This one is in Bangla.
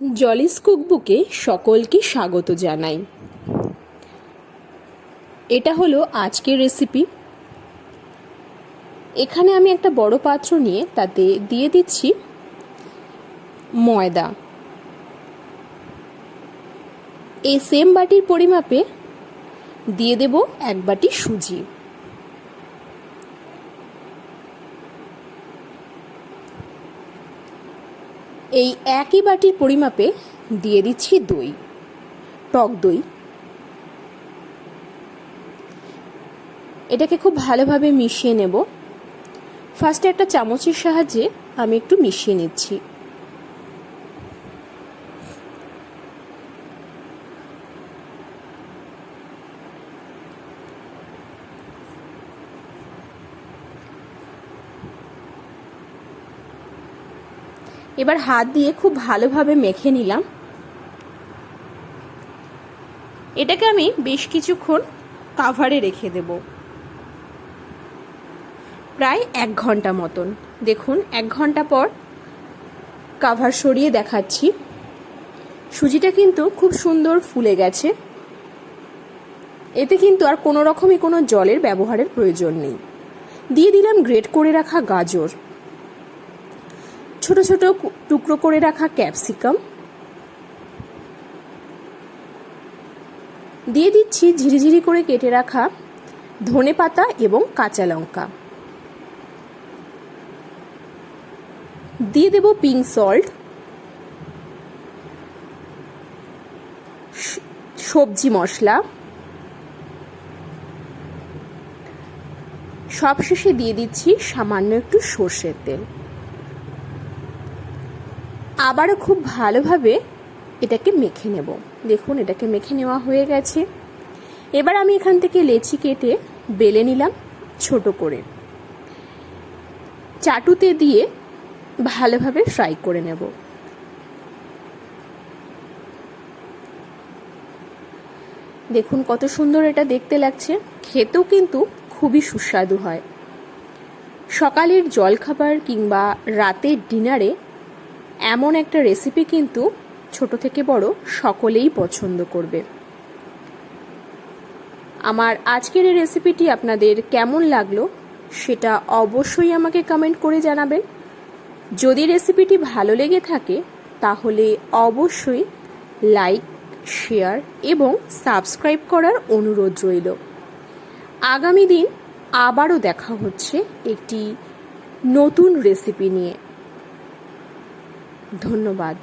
জলিস কুকবুকে সকলকে স্বাগত জানাই। এটা হলো আজকের রেসিপি এখানে আমি একটা বড় পাত্র নিয়ে তাতে দিয়ে দিচ্ছি ময়দা। এই সেম বাটির পরিমাপে দিয়ে দেব এক বাটি সুজি। এই একই বাটির পরিমাপে দিয়ে দিচ্ছি দই। টক দই। এটাকে খুব ভালোভাবে মিশিয়ে নেব। ফার্স্টে একটা চামচের সাহায্যে আমি একটু মিশিয়ে নিচ্ছি। এবার হাত দিয়ে খুব ভালোভাবে মেখে নিলাম। এটাকে আমি বেশ কিছুক্ষণ কাভারে রেখে দেব। প্রায় এক ঘণ্টা মতন। দেখুন, এক ঘণ্টা পর কাভার সরিয়ে দেখাচ্ছি। সুজিটা কিন্তু খুব সুন্দর ফুলে গেছে। এতে কিন্তু আর কোনো রকমই কোনো জলের ব্যবহারের প্রয়োজন নেই। দিয়ে দিলাম গ্রেট করে রাখা গাজর। ছোট ছোট টুকরো করে রাখা ক্যাপসিকাম। দিয়ে দিচ্ছি ঝিরিঝিরি করে কেটে রাখা ধনে পাতা এবং কাঁচা লঙ্কা। দিয়ে দেব পিঙ্ক সল্ট সবজি মশলা। সবশেষে দিয়ে দিচ্ছি সামান্য একটু সর্ষের তেল। আবারও খুব ভালোভাবে এটাকে মেখে নেব। দেখুন, এটাকে মেখে নেওয়া হয়ে গেছে। এবার আমি এখান থেকে লেচি কেটে বেলে নিলাম ছোট করে। চাটুতে দিয়ে ভালোভাবে ফ্রাই করে নেব। দেখুন, কত সুন্দর এটা দেখতে লাগছে। খেতেও কিন্তু খুবই সুস্বাদু হয়। সকালের জলখাবার কিংবা রাতের ডিনারে এমন একটা রেসিপি কিন্তু ছোট থেকে বড় সকলেই পছন্দ করবে। আমার আজকের এই রেসিপিটি আপনাদের কেমন লাগল সেটা অবশ্যই আমাকে কমেন্ট করে জানাবেন। যদি রেসিপিটি ভালো লেগে থাকে, তাহলে অবশ্যই লাইক শেয়ার এবং সাবস্ক্রাইব করার অনুরোধ রইল। আগামী দিন আবারও দেখা হচ্ছে একটি নতুন রেসিপি নিয়ে। ধন্যবাদ।